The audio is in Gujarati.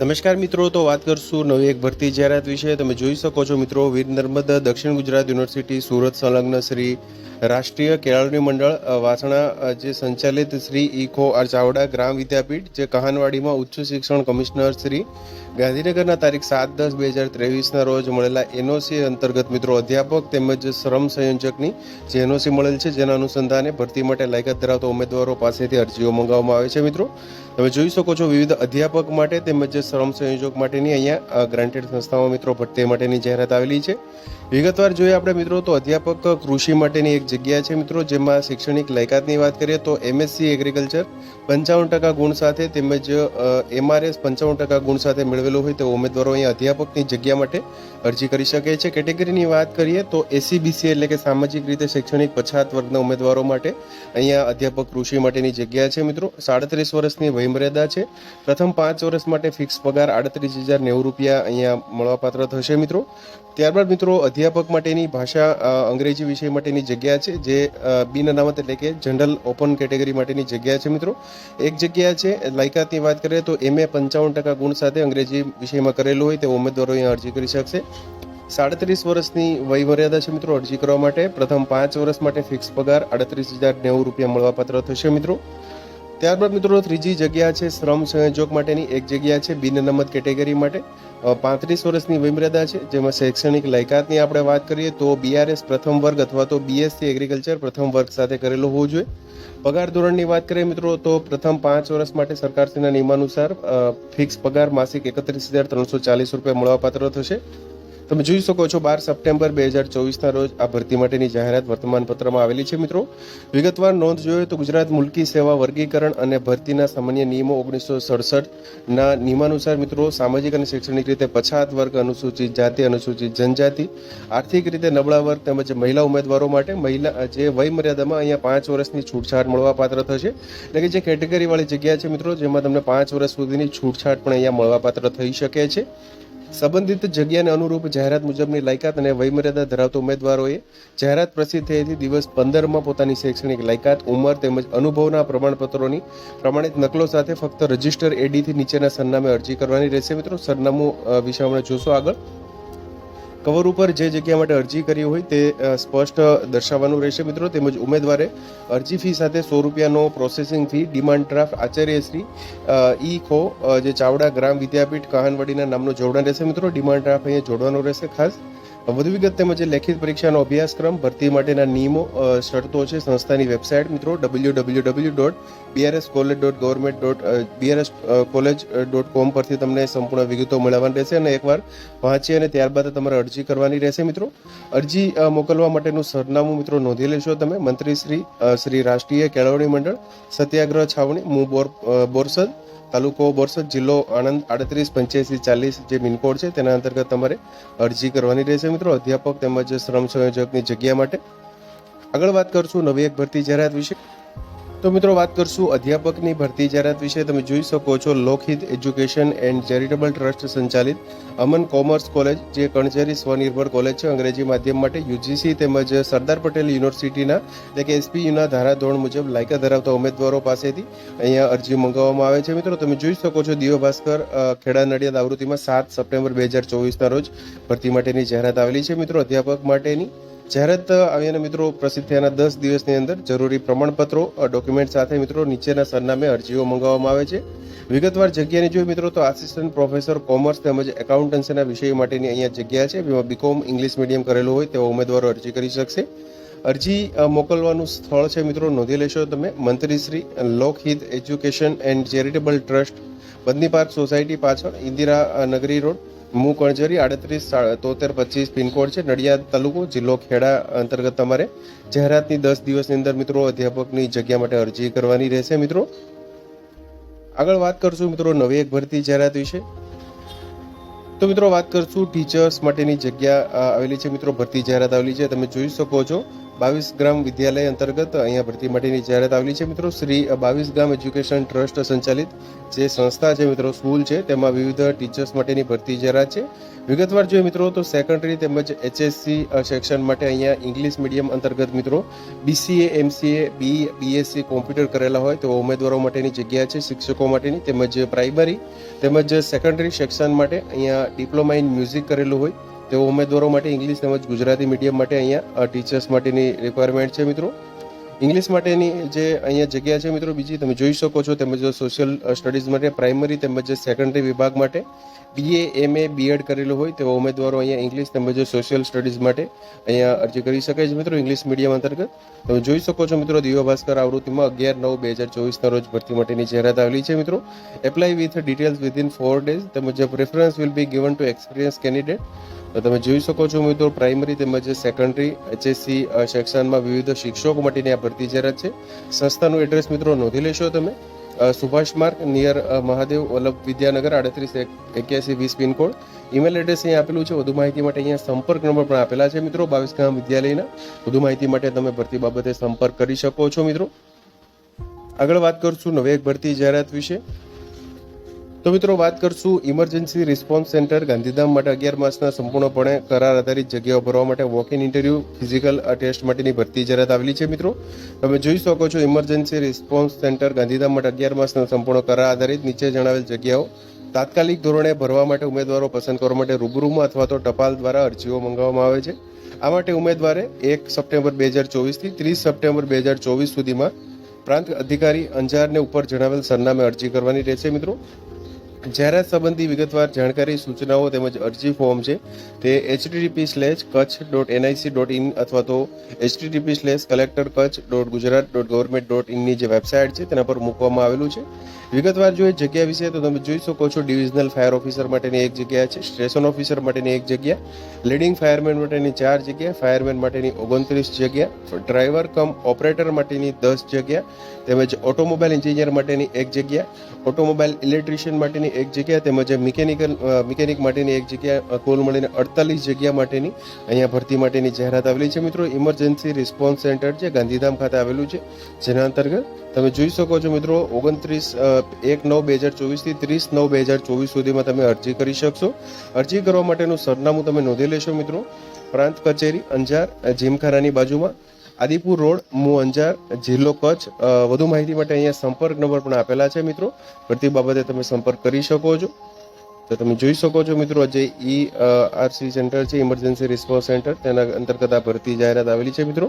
નમસ્કાર મિત્રો, તો વાત કરશું નવી એક ભરતી જાહેરાત વિશે. તમે જોઈ શકો છો મિત્રો, વીર નર્મદ દક્ષિણ ગુજરાત યુનિવર્સિટી સુરત સંલગ્ન શ્રી રાષ્ટ્રીય કેળવણી મંડળ વાસણા જે સંચાલિત શ્રી ઈખો આર ચાવડા ગ્રામ વિદ્યાપીઠ, જે કહાનવાડીમાં ઉચ્ચ શિક્ષણ કમિશનર શ્રી ગાંધીનગરના તારીખ સાત દસ બે હજાર ત્રેવીસના રોજ મળેલા એનઓસી અંતર્ગત મિત્રો અધ્યાપક તેમજ શ્રમ સંયોજકની જે એનઓસી મળેલ છે, જેના અનુસંધાને ભરતી માટે લાયકાત ધરાવતા ઉમેદવારો પાસેથી અરજીઓ મંગાવવામાં આવે છે મિત્રો. તમે જોઈ શકો છો વિવિધ અધ્યાપક માટે તેમજ શ્રમ સંયોજક માટેની અહીંયા ગ્રાન્ટેડ સંસ્થાઓ મિત્રો ભરતી માટેની જાહેરાત આવેલી છે. વિગતવાર જોઈએ આપણે મિત્રો તો અધ્યાપક કૃષિ માટેની એક જગ્યા છે મિત્રો, જેમાં શૈક્ષણિક લાયકાતની વાત કરીએ તો એમએસસી એગ્રીકલ્ચર પંચાવન ટકા ગુણ સાથે તેમજ એમઆરએસ પંચાવન ટકા ગુણ સાથે મેળવેલો હોય તેવા ઉમેદવારો અહીંયા અધ્યાપકની જગ્યા માટે અરજી કરી શકે છે. કેટેગરીની વાત કરીએ તો એસીબીસી એટલે કે સામાજિક રીતે શૈક્ષણિક પછાત વર્ગના ઉમેદવારો માટે અહીંયા અધ્યાપક કૃષિ માટેની જગ્યા છે મિત્રો. સાડત્રીસ વર્ષની વયમર્યાદા છે. પ્રથમ પાંચ વર્ષ માટે ફિક્સ પગાર આડત્રીસ હજાર નેવું રૂપિયા અહીંયા મળવાપાત્ર થશે મિત્રો. ત્યારબાદ મિત્રો, અધ્યાપક માટેની ભાષા અંગ્રેજી વિષય માટેની જગ્યા છે જે બિન અનામત એટલે કે જનરલ ઓપન કેટેગરી માટેની જગ્યા છે મિત્રો. એક જગ્યા છે, લાયકાતની વાત કરીએ તો એમએ પંચાવન ટકા ગુણ સાથે અંગ્રેજી વિષયમાં કરેલું હોય તે ઉમેદવારો અહીંયા અરજી કરી શકશે. સાડત્રીસ વર્ષની વય મર્યાદા છે મિત્રો અરજી કરવા માટે. પ્રથમ પાંચ વર્ષ માટે ફિક્સ પગાર આડત્રીસ હજાર નેવું રૂપિયા મળવાપાત્ર થશે મિત્રો. ત્યારબાદ મિત્રો ત્રીજી જગ્યા છે શ્રમ સંયોજક માટેની. એક જગ્યા છે બિન અનામત કેટેગરી માટે. પાંત્રીસ વર્ષની વયમર્યાદા છે, જેમાં શૈક્ષણિક લાયકાતની આપણે વાત કરીએ તો બીઆરએસ પ્રથમ વર્ગ અથવા તો બીએસસી એગ્રીકલ્ચર પ્રથમ વર્ગ સાથે કરેલો હોવો જોઈએ. પગાર ધોરણની વાત કરીએ મિત્રો તો પ્રથમ પાંચ વર્ષ માટે સરકારશ્રીના નિયમાનુસાર ફિક્સ પગાર માસિક એકત્રીસ હજાર ત્રણસો ચાલીસ રૂપિયા મળવાપાત્ર થશે. તમે જોઈ શકો છો બાર સપ્ટેમ્બર બે હજાર ચોવીસના રોજ આ ભરતી માટેની જાહેરાત વર્તમાન પત્રમાં આવેલી છે, મિત્રો. વિગતવાર નોંધ જોઈએ તો ગુજરાત મુલકી સેવા વર્ગીકરણ અને ભરતીના સામાન્ય નિયમો ઓગણીસો સડસઠના નિયમાનુસાર, મિત્રો, સામાજિક અને શૈક્ષણિક રીતે પછાત વર્ગ અનુસૂચિત જાતિ, અનુસૂચિત જનજાતિ, આર્થિક રીતે નબળા વર્ગ તેમજ મહિલા ઉમેદવારો માટે મહિલા જે વયમર્યાદામાં અહીંયા પાંચ વર્ષની છૂટછાટ મળવાપાત્ર થશે. એટલે કે જે કેટેગરીવાળી જગ્યા છે, મિત્રો, જેમાં તમને પાંચ વર્ષ સુધીની છૂટછાટ પણ અહીંયા મળવાપાત્ર થઈ શકે છે. સંબંધિત જગ્યાને અનુરૂપ જાહેરાત મુજબની લાયકાત અને વયમર્યાદા ધરાવતા ઉમેદવારોએ જાહેરાત પ્રસિદ્ધ થયેથી દિવસ પંદરમાં પોતાની શૈક્ષણિક લાયકાત, ઉંમર તેમજ અનુભવના પ્રમાણપત્રોની પ્રમાણિત નકલો સાથે ફક્ત રજિસ્ટર એડીથી નીચેના સરનામે અરજી કરવાની રહેશે. મિત્રો, સરનામું વિશે હમણાં જોશો આગળ. કવર ઉપર જે જગ્યા માટે અરજી કરી હોય તે સ્પષ્ટ દર્શાવવાનું રહેશે મિત્રો. તેમજ ઉમેદવારે અરજી ફી સાથે સો રૂપિયાનો પ્રોસેસિંગ ફી, ડિમાન્ડ ડ્રાફ્ટ આચાર્યશ્રી ઈ ખો જે ચાવડા ગ્રામ વિદ્યાપીઠ કહાનવાડીના નામનો જોડણ રહેશે મિત્રો. ડિમાન્ડ ડ્રાફ્ટ અહીંયા જોડવાનો રહેશે ખાસ. વધુ વિગત તેમજ લેખિત પરીક્ષાનો અભ્યાસક્રમ, ભરતી માટેના નિયમો શરતો છે સંસ્થાની વેબસાઇટ. મિત્રો W W W dot BRS college dot government dot BRS college dot com પરથી તમને સંપૂર્ણ વિગતો મેળવવાની રહેશે અને એકવાર વાંચી અને ત્યારબાદ તમારે અરજી કરવાની રહેશે, મિત્રો. અરજી મોકલવા માટેનું સરનામું, મિત્રો, નોંધી લેશો તમે. મંત્રી શ્રી રાષ્ટ્રીય કેળવણી મંડળ, સત્યાગ્રહ છાવણી, મુ બોરસદ. તાલુકો બોરસદ જિલ્લો આણંદ આડત્રીસ, પંચ્યાસી, ચાલીસ જે પિનકોડ છે, તેના અંતર્ગત તમારે અરજી કરવાની રહેશે મિત્રો. અધ્યાપક તેમજ શ્રમ સંયોજકની જગ્યા માટે. આગળ વાત કરશું નવી એક ભરતી જાહેરાત વિશે. તો મિત્રો વાત કરશું અધ્યાપકની ભરતી જાહેરાત વિશે. તમે જોઈ શકો છો Lokhit education and charitable trust સંચાલિત અમન કોમર્સ કોલેજ, જે કણઝેરી સ્વનિર્ભર કોલેજ છે, અંગ્રેજી માધ્યમ માટે યુજીસી તેમજ સરદાર પટેલ યુનિવર્સિટીના, એટલે કે એસપીયુના ધારાધોરણ મુજબ લાયકા ધરાવતા ઉમેદવારો પાસેથી અહીંયા અરજી મંગાવવામાં આવે છે. મિત્રો, તમે જોઈ શકો છો દિવ્ય ભાસ્કર ખેડા નડિયાદ આવૃત્તિમાં સાત સપ્ટેમ્બર બે હજાર ચોવીસના રોજ ભરતી માટેની જાહેરાત આવેલી છે. મિત્રો, અધ્યાપક માટેની જાહેરાત આવ્યાના મિત્રો પ્રસિદ્ધ થયાના દસ દિવસની અંદર જરૂરી પ્રમાણપત્રો ડોક્યુમેન્ટ સાથે મિત્રો નીચેના સરનામે અરજીઓ મંગાવવામાં આવે છે. વિગતવાર જગ્યાની જોઈએ મિત્રો તો આસિસ્ટન્ટ પ્રોફેસર કોમર્સ તેમજ એકાઉન્ટન્સીના વિષય માટેની અહીંયા જગ્યા છે. જેમાં બીકોમ ઇંગ્લિશ મીડિયમ કરેલું હોય તેવા ઉમેદવારો અરજી કરી શકશે. અરજી મોકલવાનું સ્થળ છે મિત્રો નોંધી લેશો તમે. મંત્રીશ્રી Lokhit education and charitable trust બદની park society પાછળ, ઇન્દિરા નગરી રોડ. મુ કણજરી આડત્રીસ તોતેર, પચીસ પિનકોડ છે, નડિયાદ તાલુકો, જિલ્લો ખેડા અંતર્ગત તમારે જાહેરાતની દસ દિવસની અંદર મિત્રો અધ્યાપકની જગ્યા માટે અરજી કરવાની રહેશે. મિત્રો, આગળ વાત કરશું મિત્રો નવી એક ભરતી જાહેરાત વિશે. તો મિત્રો, વાત કરશું ટીચર્સ માટેની જગ્યા આવેલી છે. મિત્રો, ભરતી જાહેરાત આવેલી છે. તમે જોઈ શકો છો. બાવીસ ગ્રામ વિદ્યાલય અંતર્ગત અહીંયા ભરતી માટેની જાહેરાત આવેલી છે. મિત્રો, શ્રી બાવીસ ગ્રામ એજ્યુકેશન ટ્રસ્ટ સંચાલિત જે સંસ્થા છે, મિત્રો, સ્કૂલ છે, તેમાં વિવિધ ટીચર્સ માટેની ભરતી જાહેરાત છે. વિગતવાર જોઈએ મિત્રો, તો સેકન્ડરી તેમજ એચએસસી સેક્શન માટે અહીંયા ઇંગ્લિશ મીડિયમ અંતર્ગત મિત્રો BCA MCA B BSc computer કરેલા હોય તેવા ઉમેદવારો માટેની જગ્યા છે, શિક્ષકો માટેની તેમજ પ્રાઇમરી તેમજ સેકન્ડરી સેક્શન માટે અહીંયા ડિપ્લોમા ઇન મ્યુઝિક કરેલું હોય. તેવા ઉમેદવારો માટે ઇંગ્લિશ તેમજ ગુજરાતી મીડિયમ માટે અહીંયા ટીચર્સ માટેની રિક્વાયરમેન્ટ છે મિત્રો. ઇંગ્લિશ માટેની જે અહીંયા જગ્યા છે મિત્રો, બીજી તમે જોઈ શકો છો તેમજ સોશિયલ સ્ટડીઝ માટે પ્રાઇમરી તેમજ સેકન્ડરી વિભાગ માટે બીએ એમએ બીએડ કરેલું હોય તેવા ઉમેદવારો અહીંયા ઇંગ્લિશ તેમજ સોશિયલ સ્ટડીઝ માટે અહીંયા અરજી કરી શકે છે મિત્રો ઇંગ્લિશ મીડિયમ અંતર્ગત. તમે જોઈ શકો છો મિત્રો દિવ્ય ભાસ્કર આવૃત્તિમાં અગિયાર નવ બે હજાર ચોવીસના રોજ ભરતી માટેની જાહેરાત આવેલી છે મિત્રો. Apply with details within four days તેમજ preference will be given to experience candidate તમે જોઈ શકો છો મિત્રો પ્રાઇમરી તેમજ સેકન્ડરી એચએસસી સેક્શનમાં વિવિધ શિક્ષકો માટેની આ ભરતી જાહેરાત છે. સંસ્થાનું એડ્રેસ મિત્રો નોંધી લેશો તમે. સુભાષ માર્ગ નિયર મહાદેવ વલ્લભ વિદ્યાનગર આડત્રીસ એક્યાસી વીસ પિનકોડ. ઈમેલ એડ્રેસ અહીંયા આપેલું છે. વધુ માહિતી માટે અહીંયા સંપર્ક નંબર પણ આપેલા છે મિત્રો, બાવીસ ગામ વિદ્યાલયના. વધુ માહિતી માટે તમે ભરતી બાબતે સંપર્ક કરી શકો છો મિત્રો. આગળ વાત કરશું નવી એક ભરતી જાહેરાત વિશે. તો મિત્રો વાત કરશું ઇમરજન્સી રિસ્પોન્સ સેન્ટર ગાંધીધામ માટે અગિયાર માસના સંપૂર્ણપણે કરાર આધારિત જગ્યાઓ ભરવા માટે walk in interview physical test માટેની ભરતી જાહેરાત આવેલી છે મિત્રો. તમે જોઈ શકો છો ઇમરજન્સી રિસ્પોન્સ સેન્ટર ગાંધીધામ માટે અગિયાર માસના સંપૂર્ણ કરાર આધારિત નીચે જણાવેલ જગ્યાઓ તાત્કાલિક ધોરણે ભરવા માટે ઉમેદવારો પસંદ કરવા માટે રૂબરૂમાં અથવા તો ટપાલ દ્વારા અરજીઓ મંગાવવામાં આવે છે. આ માટે ઉમેદવારે એક સપ્ટેમ્બર બે હજાર ચોવીસથી ત્રીસ સપ્ટેમ્બર બે હજાર ચોવીસ સુધીમાં પ્રાંત અધિકારી અંજારને ઉપર જણાવેલ સરનામે અરજી કરવાની રહેશે મિત્રો. જાહેરાત સંબંધી વિગતવાર જાણકારી, સૂચનાઓ તેમજ અરજી ફોર્મ છે, તે HTTP slash Kutch dot NIC dot in અથવા તો HTTP slash collector Kutch dot Gujarat dot government dot ઇનની જે વેબસાઇટ છે, તેના પર મૂકવામાં આવેલું છે. વિગતવાર જોઈએ જગ્યા વિશે તો તમે જોઈ શકો છો ડિવિઝનલ ફાયર ઓફિસર માટેની એક જગ્યા છે સ્ટેશન ઓફિસર માટેની એક જગ્યા લીડિંગ ફાયરમેન માટેની ચાર જગ્યા ફાયરમેન માટેની ઓગણત્રીસ જગ્યા ડ્રાઈવર કમ ઓપરેટર માટેની દસ જગ્યા, તેમજ ઓટોમોબાઈલ એન્જિનિયર માટેની એક જગ્યા ઓટોમોબાઈલ ઇલેક્ટ્રિશિયન માટેની એક જગ્યા તેમજ મિકેનિકલ મિકેનિક માટેની એક જગ્યા કુલ મળીને અડતાલીસ જગ્યા માટેની અહીંયા ભરતી માટેની જાહેરાત આવેલી છે. મિત્રો ઇમરજન્સી રિસ્પોન્સ સેન્ટર છે ગાંધીધામ ખાતે આવેલું છે, જેના અંતર્ગત તમે જોઈ શકો છો મિત્રો, ઓગણત્રીસ એક નવ બે હજાર ચોવીસથી ત્રીસ નવ બે હજાર ચોવીસ સુધીમાં તમે અરજી કરી શકશો. અરજી કરવા માટેનું સરનામું તમે નોંધી લેશો મિત્રો. પ્રાંત કચેરી અંજાર જીમખાનાની બાજુમાં આદિપુર રોડ મુ અંજાર જિલ્લો કચ્છ. વધુ માહિતી માટે અહીંયા સંપર્ક નંબર પણ આપેલા છે મિત્રો. ભરતી બાબતે તમે સંપર્ક કરી શકો છો. તો તમે જોઈ શકો છો મિત્રો જે ઈ આરસી સેન્ટર છે, ઇમરજન્સી રિસ્પોન્સ સેન્ટર, તેના અંતર્ગત આ ભરતી જાહેરાત આવેલી છે મિત્રો.